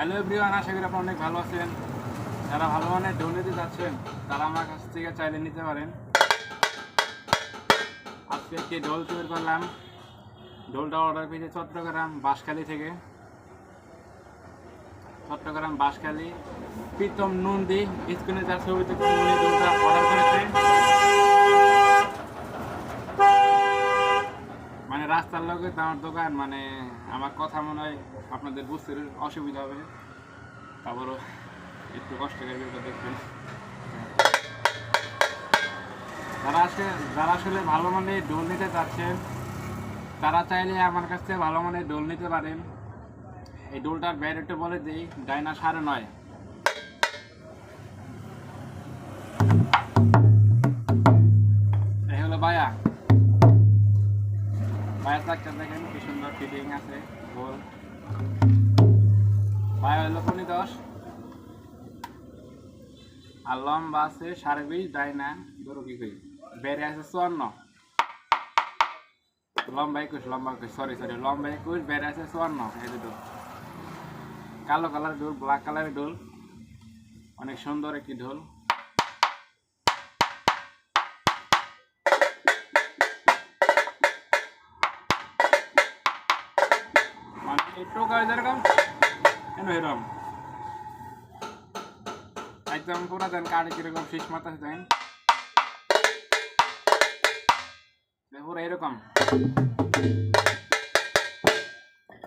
Hello everyone আশা করি আপনারা অনেক ভালো আছেন। যারা ভালো মানের ঢোল যাচ্ছেন তারা আমার কাছ থেকে চাইলে নিতে পারেন। আজকে একটি ঢোল তৈরি করলাম। ঢোলটা অর্ডার পেয়েছে চট্টগ্রাম বাঁশখালী থেকে। চট্টগ্রাম বাঁশখালী, প্রীতম নন্দী স্ক্রিনে যার ছবি থেকে উনি অর্ডার করেছে। রাস্তার লোকে তো আমার দোকান মানে আমার কথা মনে হয় আপনাদের বুঝতে অসুবিধা হবে। তারপরও একটু কষ্ট করে ভিডিওটা দেখবেন। যারা আসে, যারা আসলে ভালো মানে ডোল নিতে চাচ্ছেন, তারা চাইলে আমার কাছ থেকে ভালো মানে ডোল নিতে পারেন। এই ডোলটার ব্যারেটে বলে দিই, ডাইনা সাড়ে নয়। বায়া চাকটা দেখেন, কি সুন্দর ফিটিং আছে, গোল। বায়া হলো পনি দশ। আর লম্বা আছে সাড়ে বিশ ডাইনা ধরো কি কই বেড়ে আছে চুয়ান্ন। লম্বা একুশ লম্বা একুশ সরি সরি লম্বা একুশ, বেড়ে আছে চুয়ান্ন, এই দুটো কালো কালার ঢোল ব্ল্যাক কালারের ঢোল অনেক সুন্দর একটি ঢোল কাজ এরকম কেন এরকম একদম পুরা দেন কাঠে কীরকম শীষ মাথা দেন পুরো এরকম।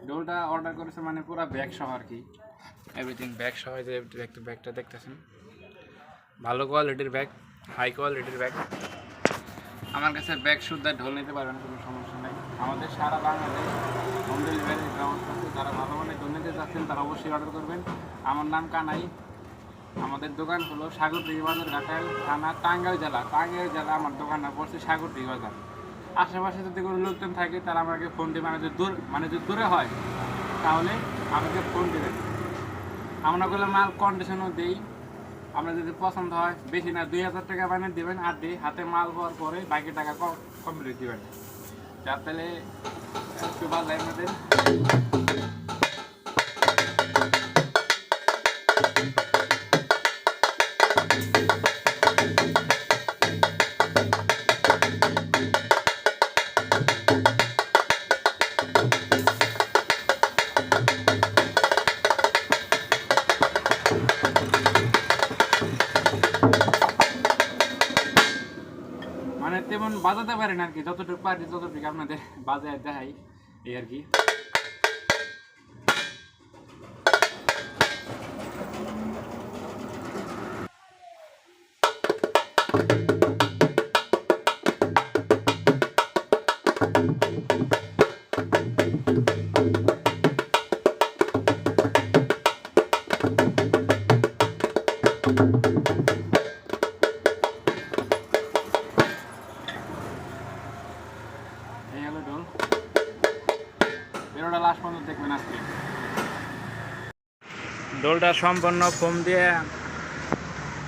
ডোলটা অর্ডার করেছে মানে পুরো ব্যাগ সহ আর কি। এভরিথিং ব্যাগ সহ দেখতে ব্যাগটা দেখতেছেন। ভালো কোয়ালিটির ব্যাগ হাই কোয়ালিটির ব্যাগ আমার কাছে ব্যাগ শুদ্ধ ঢোল নিতে পারবেন, কোনো সমস্যা নেই। আমাদের সারা বাংলাদেশ হোম ডেলিভারির ব্যবস্থা আছে। যারা ভালো মানে ঢোল নিতে চাচ্ছেন তারা অবশ্যই অর্ডার করবেন। আমার নাম কানাই। আমাদের দোকান হলো সাগরদিঘি বাজার, ঘাটাল থানা, টাঙ্গাইল জেলা। টাঙ্গাইল জেলা আমার দোকানটা পড়ছে সাগর বাজার। আশেপাশে যদি কোনো লোকজন থাকে, তারা আমাকে ফোন দিবে মানে যদি দূর মানে যদি দূরে হয়, তাহলে আমাকে ফোন দেবেন। আমরা করলে মাল কন্ডিশনও দিই আমরা যদি পছন্দ হয়, বেশি না, দুই হাজার টাকা বানিয়ে দেবেন আর দিয়ে হাতে মাল হওয়ার পরে বাকি টাকা কমপ্লিট দেবেন। যার তাহলে একটু ভালো লাগে বাজাতে পারেন আর কি, যতটুকু পারি ততটুকু আপনাদের বাজায় দেখাই, এই আর কি। Thank হলো ডোল বেরোটা লাস্ট পর্যন্ত দেখবেন আজকে। ডোলটা সম্পূর্ণ ফোম দিয়ে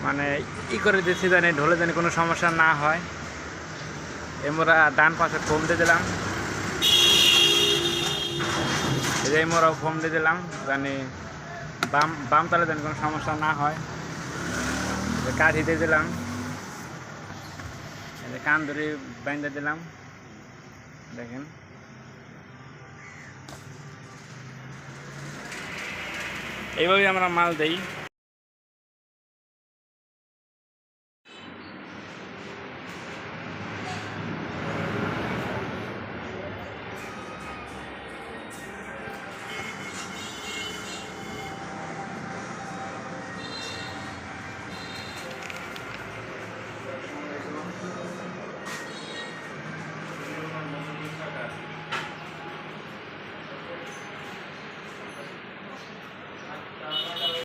মানে ই করে দিচ্ছি জানি ঢোলে জানি কোনো সমস্যা না হয়। এমরা ডান পাশে ফোম দিয়ে দিলাম। এই যে এমরাও ফোম দিয়ে দিলাম জানি বাম বাম তালে জানি কোনো সমস্যা না হয়। কাঠি দিয়ে দিলাম। কান ধরে বাইন্দে দিলাম। দেখেন। এইভাবে আমরা মাল দেই।